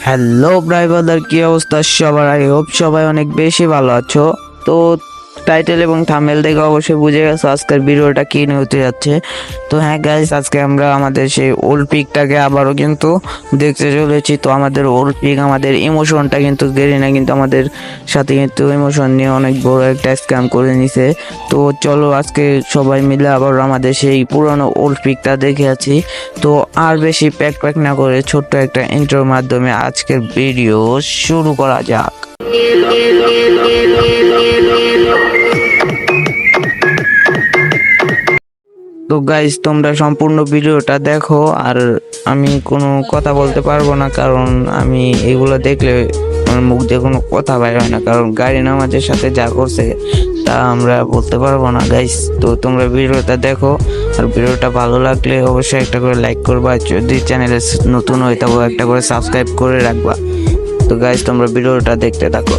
Hello ব্রাইবাদার কি অবস্থা? সবার আই হোপ সবাই অনেক বেশি ভালো আছো। তো টাইটেল এবং থামেল দেখে অবশ্যই বুঝে গেছো আজকের ভিডিওটা কি নিয়ে হতে যাচ্ছে। তো হ্যাঁ গাইস আজকে আমরা আমাদের সেই ওল্ড পিকটাকে আবারও কিন্তু দেখতে চলেছি। তো আমাদের ওল্ড পিক আমাদের ইমোশনটা কিন্তু গেরিনা কিন্তু আমাদের সাথে কিন্তু ইমোশন নিয়ে অনেক বড় একটা স্ক্যাম করে নিছে। তো চলো আজকে সবাই মিলে আবার আমাদের সেই পুরনো ওল্ড পিকটা দেখে আছি তো আর বেশি প্যাক প্যাক না করে ছোট্ট একটা ইন্টার মাধ্যমে আজকের ভিডিও শুরু করা যাক। তো গাইজ তোমরা সম্পূর্ণ ভিডিওটা দেখো আর আমি কোনো কথা বলতে পারব না, কারণ আমি এগুলো দেখলে আমার মুখ দিয়ে কোনো কথা বাইর হয় না, কারণ গাড়ি নামাজের সাথে যা করছে তা আমরা বলতে পারব না গাইজ তো তোমরা ভিডিওটা দেখো, আর ভিডিওটা ভালো লাগলে অবশ্যই একটা করে লাইক করবা, যদি চ্যানেলে নতুন হয়ে থাকো, একটা করে সাবস্ক্রাইব করে রাখবা। তো গাইজ তোমরা ভিডিওটা দেখতে থাকো।